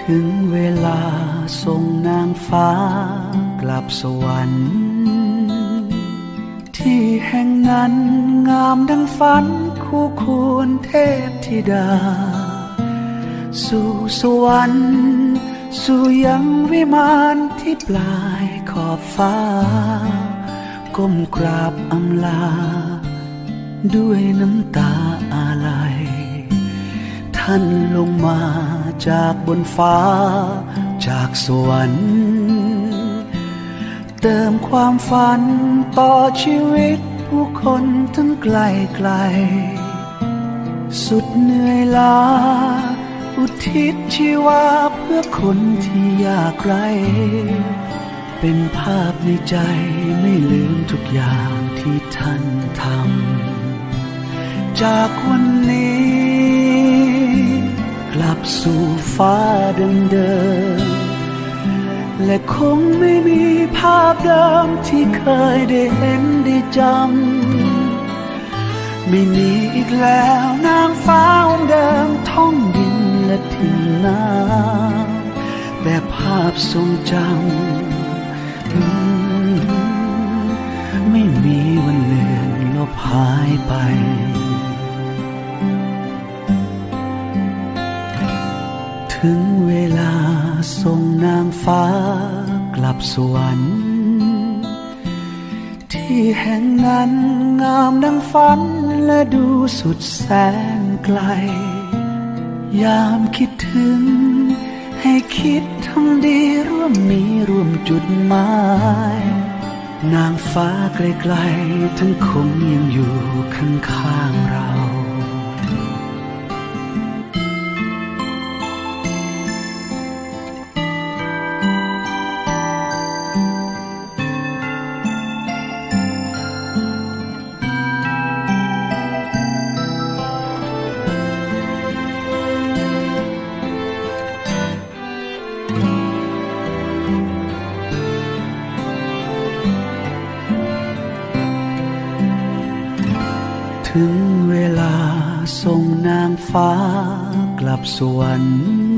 ถึงเวลาส่งนางฟ้ากลับสวรรค์ ที่แห่งนั้นงามดังฝันคู่ควรเทพธิดา สู่สวรรค์สู่ยังวิมานที่ปลายขอบฟ้า ก้มกราบอำลา ด้วยน้ำตาอาลัย ท่านลงมาจากบนฟ้า จากสวรรค์เติมความฝันต่อชีวิตผู้คนทั้งไกลไกล สุดเหนื่อยล้า อุทิศชีวาเพื่อคนที่ยากไร้ เป็นภาพในใจไม่ลืมทุกอย่างที่ท่านทำ จากวันนี้ กลับสู่ฟ้าเดิมและคงไม่มีภาพเดิมที่เคยได้เห็นได้จำ ไม่มีอีกแล้วนางฟ้าองค์เดิมท่องดินและทิ้งน้ำแต่ภาพทรงจำ ไม่มีวันเลือนลบหายไป ถึงเวลาส่งนางฟ้ากลับสวรรค์ที่แห่งนั้นงามดังฝันและดูสุดแสนไกล ยามคิดถึง ให้คิดทำดีร่วมมีร่วมจุดหมาย นางฟ้าไกลๆทั้งคงยังอยู่ข้างๆเรา ถึงเวลาส่งนางฟ้ากลับสวรรค์